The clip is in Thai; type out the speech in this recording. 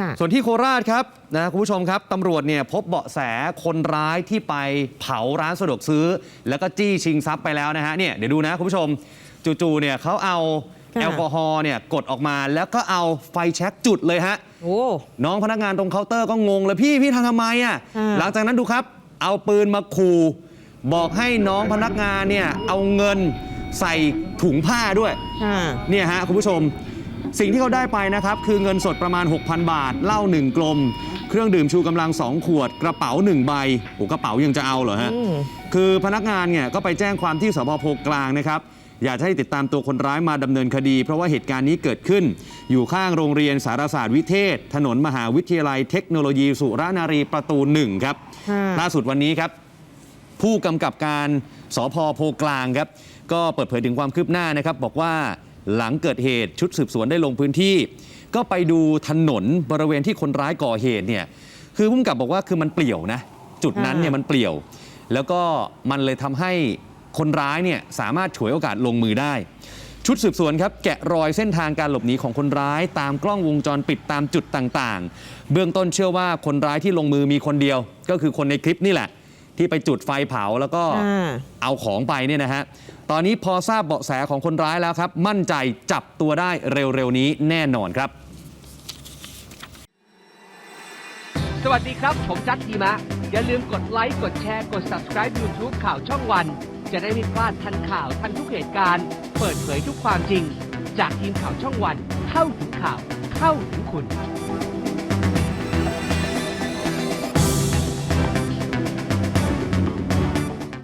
ค่ะส่วนที่โคราชครับนะคุณผู้ชมครับตำรวจเนี่ยพบเบาะแสคนร้ายที่ไปเผาร้านสะดวกซื้อ แล้วก็จี้ชิงทรัพย์ไปแล้วนะฮะเนี่ยเดี๋ยวดูนะคุณผู้ชมจู่ๆเนี่ยเขาเอาค่ะแอลกอฮอล์เนี่ยกดออกมาแล้วก็เอาไฟแช็กจุดเลยฮะโอ้น้องพนักงานตรงเคาน์เตอร์ก็งงเลยพี่พี่ทำทำไมอะอ่าหลังจากนั้นดูครับ เอาปืนมาขู่บอกให้น้องพนักงานเนี่ยเอาเงินใส่ถุงผ้าด้วยค่ะเนี่ยฮะคุณผู้ชม สิ่งที่เขาได้ไปนะครับ คือเงินสดประมาณ 6,000 บาท เหล้า1กลม เครื่องดื่มชูกำลัง 2 ขวด กระเป๋า 1 ใบโอ้กระเป๋ายังจะเอาเหรอฮะอืมคือพนักงานเนี่ยก็ไปแจ้งความที่สพโพกลางนะครับอยากจะให้ติดตามตัวคนร้ายมาดำเนินคดี เพราะว่าเหตุการณ์นี้เกิดขึ้น อยู่ข้างโรงเรียนสารศาสตร์วิเทศ ถนนมหาวิทยาลัยเทคโนโลยีสุรนารีประตูหนึ่งครับค่ะล่าสุดวันนี้ครับ ผู้กำกับการสพโพกลางครับ ก็เปิดเผยถึงความคืบหน้านะครับ บอกว่า หลังเกิดเหตุชุดสืบสวนได้ลงพื้นที่ ก็ไปดูถนนบริเวณที่คนร้ายก่อเหตุเนี่ยคือผู้กำกับบอกว่าคือมันเปลี่ยวนะ จุดนั้นเนี่ยมันเปลี่ยว แล้วก็มันเลยทำให้คนร้ายเนี่ยสามารถฉวยโอกาสลงมือได้ ชุดสืบสวนครับแกะรอยเส้นทางการหลบหนีของคนร้าย ตามกล้องวงจรปิดตามจุดต่างๆ เบื้องต้นเชื่อว่าคนร้ายที่ลงมือมีคนเดียว ก็คือคนในคลิปนี่แหละ ที่ไปจุดไฟเผาแล้วก็อ่า เอาของไปเนี่ยนะฮะ ตอนนี้พอทราบเบาะแสของคนร้ายแล้วครับ มั่นใจจับตัวได้เร็วๆนี้แน่นอนครับ สวัสดีครับ ผมจัดทีมะ อย่าลืมกดไลค์ กดแชร์ กด subscribe YouTube ข่าวช่องวัน จะได้ไม่พลาดทันข่าวทันทุกเหตุการณ์ เปิดเผยทุกความจริง จากทีมข่าวช่องวัน เข้าถึงข่าว เข้าถึงคุณ